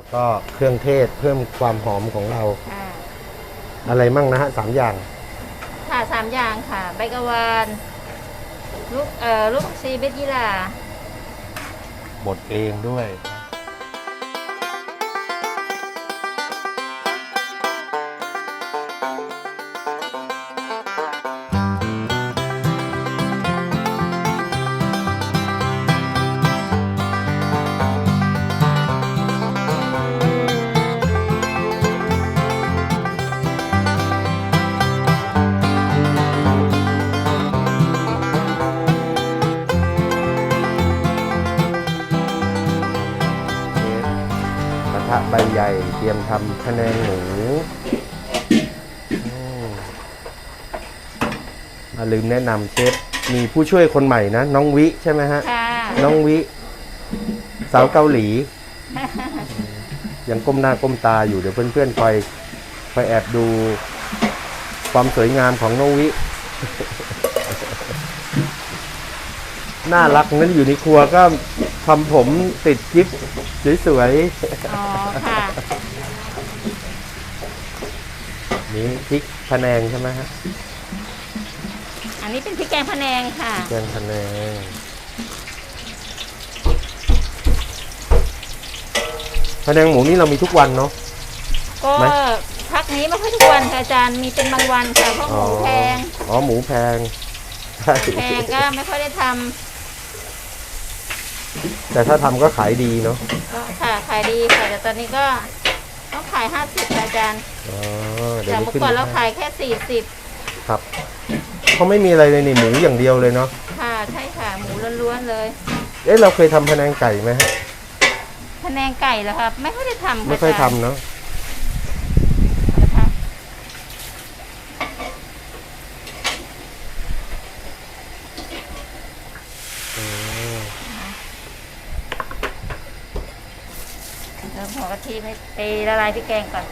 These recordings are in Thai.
แล้วก็เครื่องเทศเพิ่มความหอมของเราค่ะอะไรมั่งนะฮะสามอย่างค่ะสามอย่างค่ะใบกะวานลูกเอ่อลูกผักชีเบดยี่หร่าบดเองด้วย ระทะใบใหญ่ เตรียมทำพะแนงหมูอืมอะลืมแนะนำเชฟมีผู้ช่วยคนใหม่นะ น้องวิใช่ไหมฮะค่ะน้องวิ สาวเกาหลี ยังก้มหน้าก้มตาอยู่เดี๋ยวเพื่อนๆคอยคอยแอบดูความสวยงามของน้องวิ น่ารักนั้นอยู่ในครัวก็ทำผมติดกิ๊บ สวยๆ อ๋อค่ะ นี่พริกพะแนงใช่ไหมฮะอันนี้เป็นพริกแกงพะแนงค่ะ แกงพะแนงพะแนงหมูนี่เรามีทุกวันเนาะ ก็ไหม พักนี้ไม่ค่อยทุกวันค่ะอาจารย์ มีเป็นบางวันค่ะเพราะหมูแพงอ๋อหมูแพงใช่ แพงก็ไม่ค่อยได้ท แต่ถ้าทำก็ขายดีเนาะำก็ค่ะขายดีค่ะแต่ตอนนี้ก็ต้องขายห้าสิบค่ะอาจารย์อ๋อเดี๋ยจาวกนี้เมื่อขึ้นก่อนเราขายแค่สี่สิบครับเขาไม่มีอะไรเลยนี่หมูอย่างเดียวเลยเนาะค่ะใช่ค่ะหมูล้วนๆเลยเอ๊ะเราเคยทำพะแนงไก่ไหมฮะพะแนงไก่เหรอครับ ไม่ค่อยได้ทำไม่ค่อยทำเนาะนะคะ อืม เริ่มหัวกะทิไม่ไปละลายพริกแกงก่อน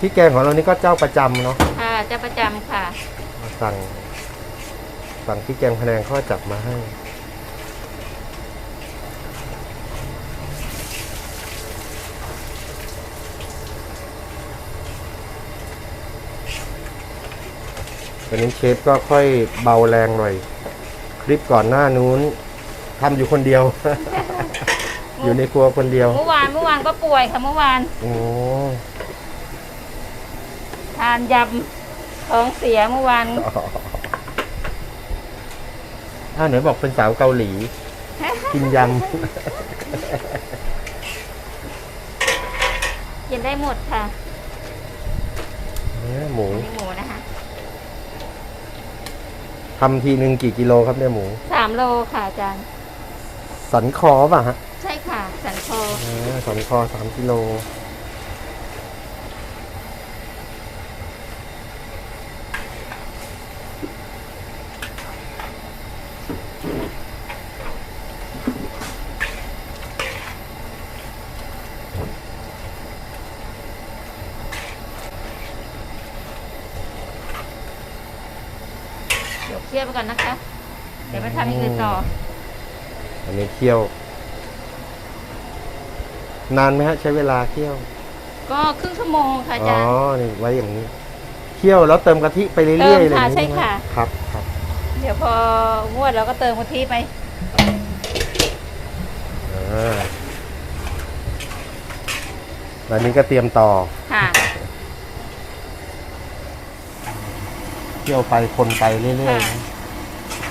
พริกแกงของเรานี่ก็เจ้าประจำเนาะค่ะเจะประจำค่ะ สั่งสั่งพริกแกงพะแนงเขาก็จับมาให้ ตอนนี้เชฟก็ค่อยเบาแรงหน่อย คลิปก่อนหน้านู้นทำอยู่คนเดียว อยู่ในครัวคนเดียว เมื่อวานเมื่อวานก็ป่วยค่ะเมื่อวาน โอ้ทานยำท้องเสียเมื่อวานอ่าไหนบอกเป็นสาวเกาหลี กินยกินได้หมดค่ะำเนื้อหมูนี่หมูนะคะทำทีหนึ่งกี่กิโลครับเนี่ยหมูสามโลค่ะอาจารย์สันคอป่ะฮะ ใช่ ค่ะสันคออ่าสันคอสามกิโลเดี๋ยวเคี่ยวไปก่อนนะคะ เดี๋ยวไปทำอย่างอื่นต่อ อันนี้เคี่ยว นานไหมฮะใช้เวลาเคี่ยว ก็ครึ่งชั่วโมงค่ะอาอ๋อจารย์ นี่ไว้อย่างนี้เคี่ยวแล้วเติมกะทิไปเรื่อยๆเติมอะไรอย่างค่ะนี้ใช่ไหมค่ะครับครับ เดี๋ยวพองวดเราก็เติมกะทิไป อ่าแล้วนี้ก็เตรียมต่อค่ะ เคี่ยวไปคนไปเรื่อยๆค่ะ นะ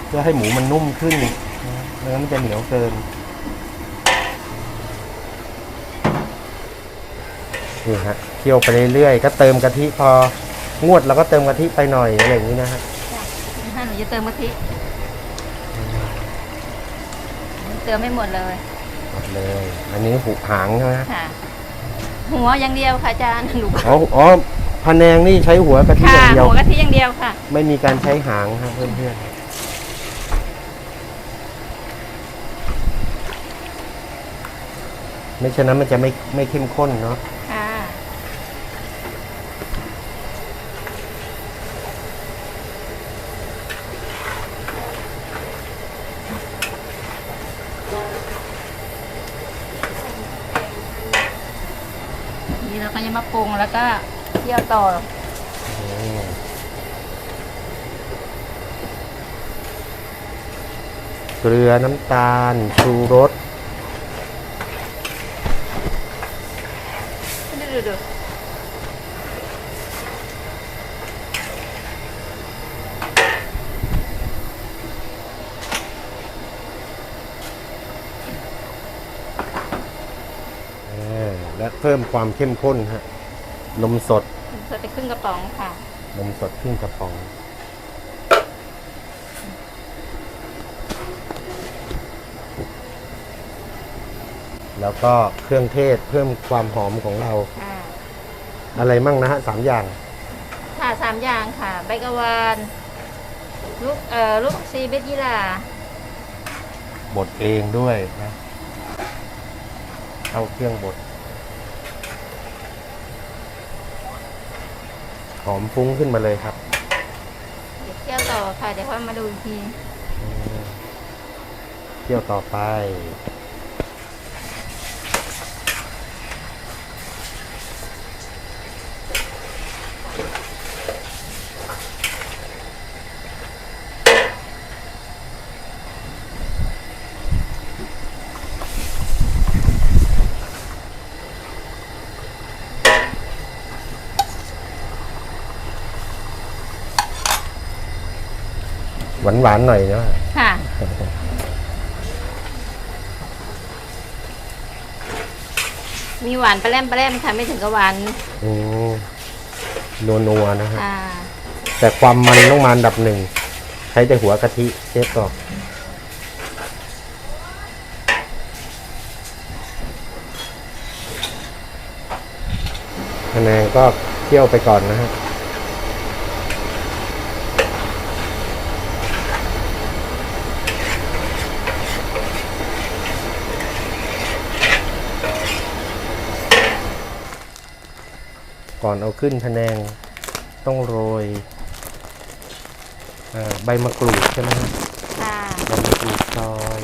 เพื่อให้หมูมันนุ่มขึ้นนะไม่งั้นมันจะเหนียวเกิน นี่ฮะเคี่ยวไปเรื่อยๆ ก็เติมกะทิพองวดเราก็เติมกะทิไปหน่อยอะไรอย่างนี้นะฮะค่ะหนูจะเติมกะทิเติมไม่หมดเลยหมดเลย อันนี้หูหางใช่ไหมฮะค่ะ หัวอย่างเดียวค่ะอาจารย์หนูอ๋ออ๋อพะแนงนี่ใช้หัวกะทิอค่ะย่างเดียว หัวกะทิอย่างเดียวค่ะ ไม่มีการใช้หางครับเพื่อนๆไม่ฉะนั้นมันจะไม่ไม่เข้มข้นเนาะ ค่ะนี่เราก็จะมาปรุงแล้วก็เคี่ยวต่อเกลือน้ำตาลชูรสดูดูดู เพิ่มความเข้มข้นฮะนมสดใส่ไปครึ่งกระป๋องค่ะ นมสดครึ่งกระป๋อง แล้วก็เครื่องเทศเพิ่มความหอมของเรา ค่ะ อะไรมั่งนะฮะสามอย่าง ค่ะสามอย่างค่ะ ใบกะวานลูกเอ่อลูกซีเบจิลาบดเองด้วยนะ เอาเครื่องบด อมฟุ้งขึ้นมาเลยครับ เดี๋ยวเคี่ยวต่อค่ะ เดี๋ยวค่อยมาดูอีกทีอืมเที่ยวต่อไป หวานหวานๆหน่อยนะค่ะ มีหวานปลาแรมปลาแรมค่ะ ไม่ถึงกับหวานอืมนัวนัวๆนะฮะค่ะ แต่ความมันต้องมาอันดับหนึ่ง ใช้แต่หัวกะทิเชฟบอกคะแนนก็เคี่ยวไปก่อนนะฮะ ก่อนเอาขึ้นพะแนงต้องโรยเอ่อใบมะกรูดใช่ไหมฮะค่ะใบมะกรูดซอย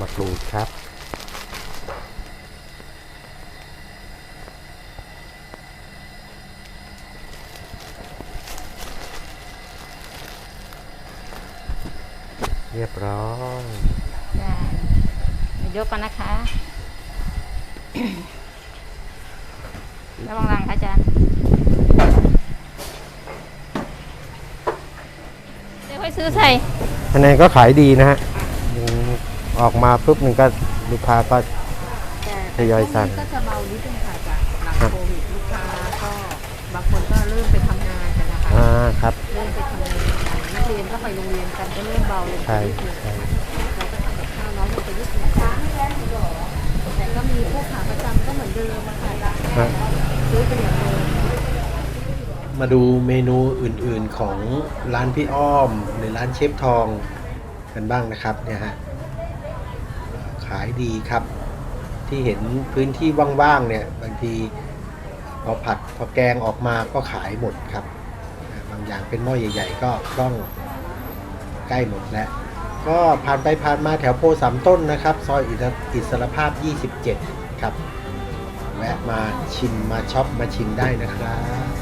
มะกรูดครับ เรียบร้อยได้เดี๋ยวยกก่อนนะคะระวังรังค่ะอาจารย์เดี๋ยวค่อยซื้อใส่คะแนนก็ขายดีนะฮะ อืมออกมาปุ๊บหนึ่งก็ลูกค้าก็ทยอยสั่งก็จะเบานิดนึงค่ะจากหลังโควิดลูกค้าก็บางคนก็เริ่มไปทำงานกันนะคะอ่าครับ เริ่มไปทำงานกันนักเรียนก็ไปโรงเรียนกันก็เริ่มเบาลงไปใช่นิดนึงใช่เราก็ทำกับข้าวน้อยลงไปนิดนึงแต่ก็มีผู้ขาประจำก็เหมือนเดิมอะค่ะฮะซื้อเป็นเหมือนเดิมมาดูเมนูอื่นๆของร้านพี่อ้อม หรือร้านเชฟทองกันบ้างนะครับเนี่ยฮะขายดีครับ ที่เห็นพื้นที่ว่างๆเนี่ยบางทีพอผัดพอแกงออกมาก็ขายหมดครับ บางอย่างเป็นหม้อใหญ่ ๆ ก็คล่องใกล้หมดแล้ว ก็ผ่านไปผ่านมาแถวโพสามต้นนะครับ ซอยอิสระอิสรภาพ 27 ครับ แวะมาชิมมาช็อปมาชิมได้นะครับ